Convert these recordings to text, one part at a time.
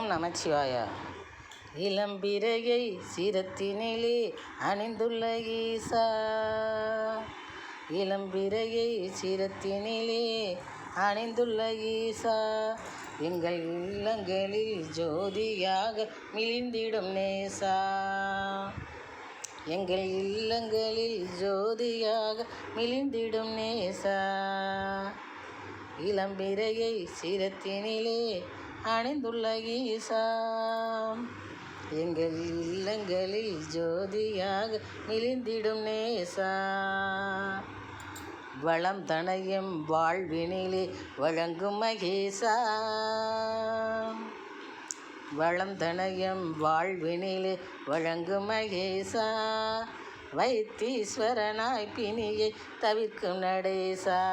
ஓம் நமச்சிவாயா. இளம்பிறையை சிரத்தினிலே அணிந்துள்ள ஈசா. இளம்பிறையை சிரத்தினிலே அணிந்துள்ள ஈசா. எங்கள் உள்ளங்களில் ஜோதியாக மிளிந்திடும் நேசா. எங்கள் இல்லங்களில் ஜோதியாக மிளிந்திடும் நேசா. இளம்பிறையை சிரத்தினிலே அணிந்துள்ள ஈசா எங்கள் இல்லங்களில் ஜோதியாக மிளிந்திடும் நேசா. வளம் தனையும் வாழ்வினிலே வழங்கும் மகேசா. வளம் தனையும் வாழ்வினிலே வழங்கும் மகேசா. வைத்தீஸ்வரனாய் பிணியை தவிர்க்கும் நடேசா.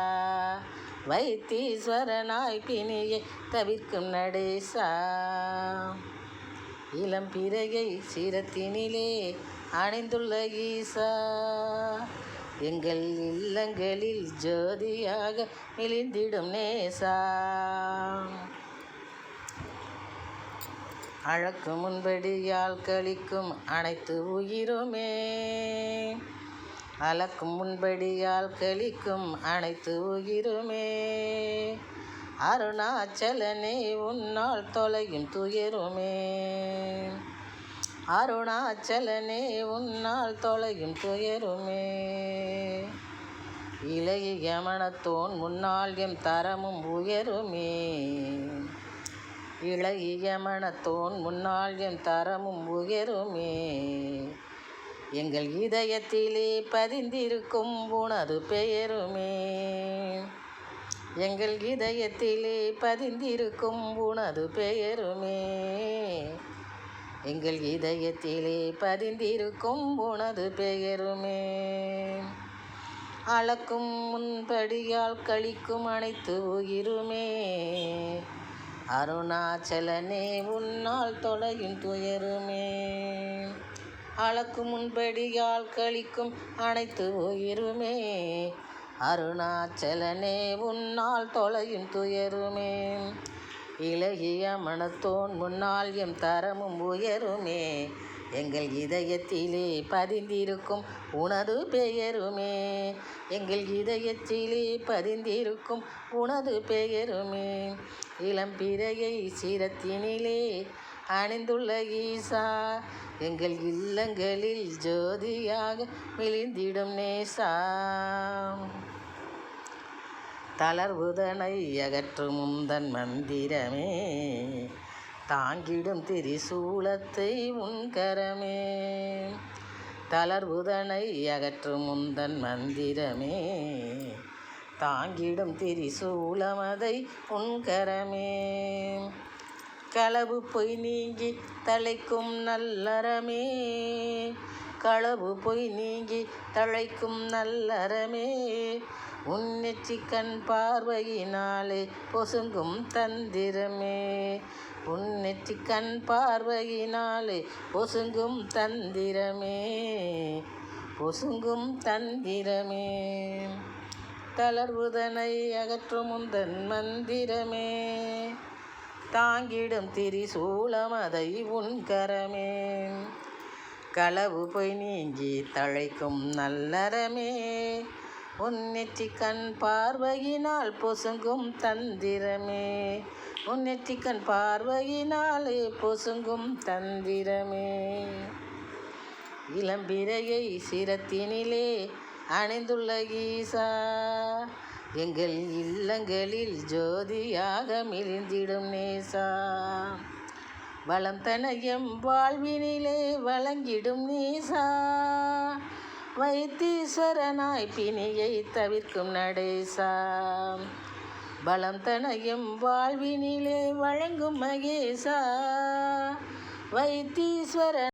வைத்தீஸ்வரனாய் பிணியை தவிர்க்கும் நடேசா இளம் பிறையை சிரத்தினிலே அணிந்துள்ள ஈசா. எங்கள் இல்லங்களில் ஜோதியாக மிளிந்திடும் நேசா. அழக்கு முன்படியால் கழிக்கும் அனைத்து உயிருமே. அலக்கும் முன்படியால் கழிக்கும் அனைத்து உயிருமே. அருணாச்சலனே உன்னால் தொலையும் துயருமே. அருணாச்சலனே உன்னால் தொலையும் துயருமே. இளைய யமனத்தோன் முன்னால் எம் தரமும் உயருமே. இளைய யமனத்தோன் முன்னால் எம் தரமும் உயருமே. எங்கள் இதயத்திலே பதிந்திருக்கும் உனது பெயருமே. எங்கள் இதயத்திலே பதிந்திருக்கும் உனது பெயருமே. எங்கள் இதயத்திலே பதிந்திருக்கும் உனது பெயருமே. அளக்கும் முன்படியால் கழிக்கும் அனைத்து உயிருமே. அருணாச்சலனே உன்னால் தொலையும் துயருமே. அளக்கும் முன்படியால் கழிக்கும் அனைத்து உயிருமே. அருணாச்சலனே உன்னால் தொலையும் துயருமே. இலகிய மனத்தோன் முன்னால் எம் தரமும் உயருமே. எங்கள் இதயத்திலே பதிந்திருக்கும் உனது பெயருமே. எங்கள் இதயத்திலே பதிந்திருக்கும் உனது பெயருமே. இளம்பிறையை சிரத்தினிலே அணிந்துள்ள ஈசா எங்கள் இல்லங்களில் ஜோதியாக மிளிந்திடும் நேசா. தளர்வுதனை அகற்றும் உந்தன் மந்திரமே தாங்கிடும் திரிசூலத்தை உன்கரமே தளர்வுதனை அகற்றும் முந்தன் மந்திரமே தாங்கிடும் திரிசூலமதை உன்கரமே களவு பொய் நீங்கி தலைக்கும் நல்லறமே. களவு பொய் நீங்கி தழைக்கும் நல்லறமே. உன்னெச்சி கண் பார்வையினாலே பொசுங்கும் தந்திரமே. உன்னெச்சி கண் பார்வையினாலே பொசுங்கும் தந்திரமே. பொசுங்கும் தந்திரமே. தளர்வுதனை அகற்றும் முந்தன் மந்திரமே. தாங்கிடும் ഉன் கரமே. களவு போய் நீங்கி தழைக்கும் நல்லறமே. உன்னெற்றி கண் பார்வையினால் பொசுங்கும் தந்திரமே. உன்னெற்றி கண் பார்வையினாலே பொசுங்கும் தந்திரமே. இளம்பிறையை சிரத்தினிலே அணிந்துள்ள ஈசா எங்கள் இல்லங்களில் ஜோதியாக மிளிந்திடும் நேசா. வளம் தனயம் வாழ்வினிலே வழங்கிடும் நேசா. வைத்தீஸ்வரனாய் பிணியை தவிர்க்கும் நடேசா. பலம் தனையும் வாழ்வினிலே வழங்கும் மகேசா. வைத்தீஸ்வரன்